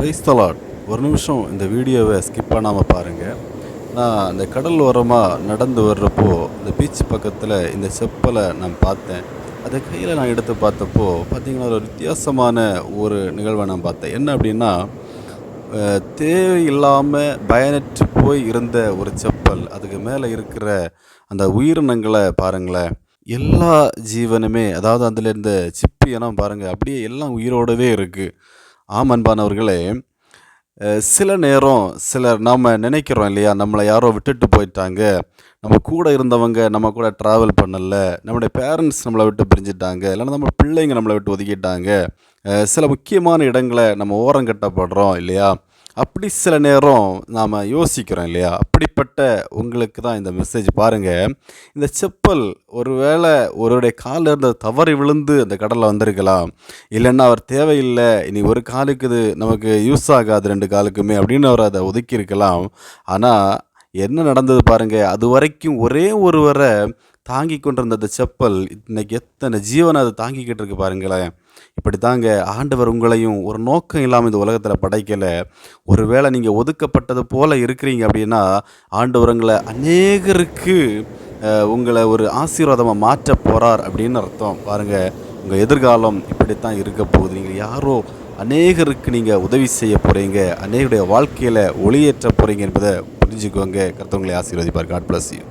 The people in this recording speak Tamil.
பிரைஸ்தலாட் ஒரு நிமிஷம் இந்த வீடியோவை ஸ்கிப் பண்ணாமல் பாருங்கள் நான் இந்த கடல் ஓரமாக நடந்து வர்றப்போ இந்த பீச் பக்கத்தில் இந்த செப்பலை நான் பார்த்தேன். அதை கையில் நான் எடுத்து பார்த்தப்போ பார்த்தீங்கன்னா ஒரு வித்தியாசமான ஒரு நிகழ்வை நான் பார்த்தேன். என்ன அப்படின்னா தேவையில்லாமல் பயனற்று போய் இருந்த ஒரு செப்பல். அதுக்கு மேலே இருக்கிற அந்த உயிரினங்களை பாருங்களேன். எல்லா ஜீவனுமே அதாவது அதில் இருந்த சிப்பி இனம் பாருங்கள் அப்படியே எல்லாம் உயிரோடவே இருக்குது ஆம் அன்பானவர்களே சில நேரம் சிலர் நாம் நினைக்கிறோம் இல்லையா நம்மளை யாரோ விட்டுட்டு போயிட்டாங்க நம்ம கூட இருந்தவங்க நம்ம கூட ட்ராவல் பண்ணல நம்முடைய பேரண்ட்ஸ் நம்மளை விட்டு பிரிஞ்சிட்டாங்க இல்லைன்னா நம்ம பிள்ளைங்க நம்மளை விட்டு ஒதுக்கிட்டாங்க சில முக்கியமான இடங்களை நம்ம ஓரம் கட்டப்படுறோம் இல்லையா அப்படி சில நேரம் நாம் யோசிக்கிறோம் இல்லையா? அப்படிப்பட்ட உங்களுக்கு தான் இந்த மெசேஜ் பாருங்கள் இந்த செப்பல் ஒருவேளை ஒருவருடைய காலில் இருந்த தவறி விழுந்து அந்த கடலில் வந்திருக்கலாம். இல்லைன்னா அவர் தேவையில்லை இனி ஒரு காலுக்கு இது நமக்கு யூஸ் ஆகாது ரெண்டு காலுக்குமே அப்படின்னு அவர் அதை ஒதுக்கியிருக்கலாம். ஆனால் என்ன நடந்தது பாருங்கள் அது வரைக்கும் ஒரே ஒருவரை தாங்கி கொண்டிருந்த அந்த செப்பல் இன்னைக்கு எத்தனை ஜீவனை அது தாங்கிக்கிட்டு இருக்கு பாருங்களேன். இப்படி தாங்க ஆண்டவர் உங்களையும் ஒரு நோக்கம் இல்லாமல் இந்த உலகத்தில் படைக்கலை. ஒருவேளை நீங்கள் ஒதுக்கப்பட்டது போல இருக்கிறீங்க அப்படின்னா ஆண்டவர் உங்களை அநேகருக்கு உங்களை ஒரு ஆசீர்வாதமாக மாற்ற போகிறார் அப்படின்னு அர்த்தம். பாருங்கள் உங்கள் எதிர்காலம் இப்படித்தான் இருக்க போகுது. நீங்கள் யாரோ அநேகருக்கு நீங்கள் உதவி செய்ய போகிறீங்க அநேகருடைய வாழ்க்கையில் ஒளியேற்ற போகிறீங்க என்பதை புரிஞ்சுக்கோங்க. கர்த்தவங்களை ஆசீர்வதிப்பார். God bless you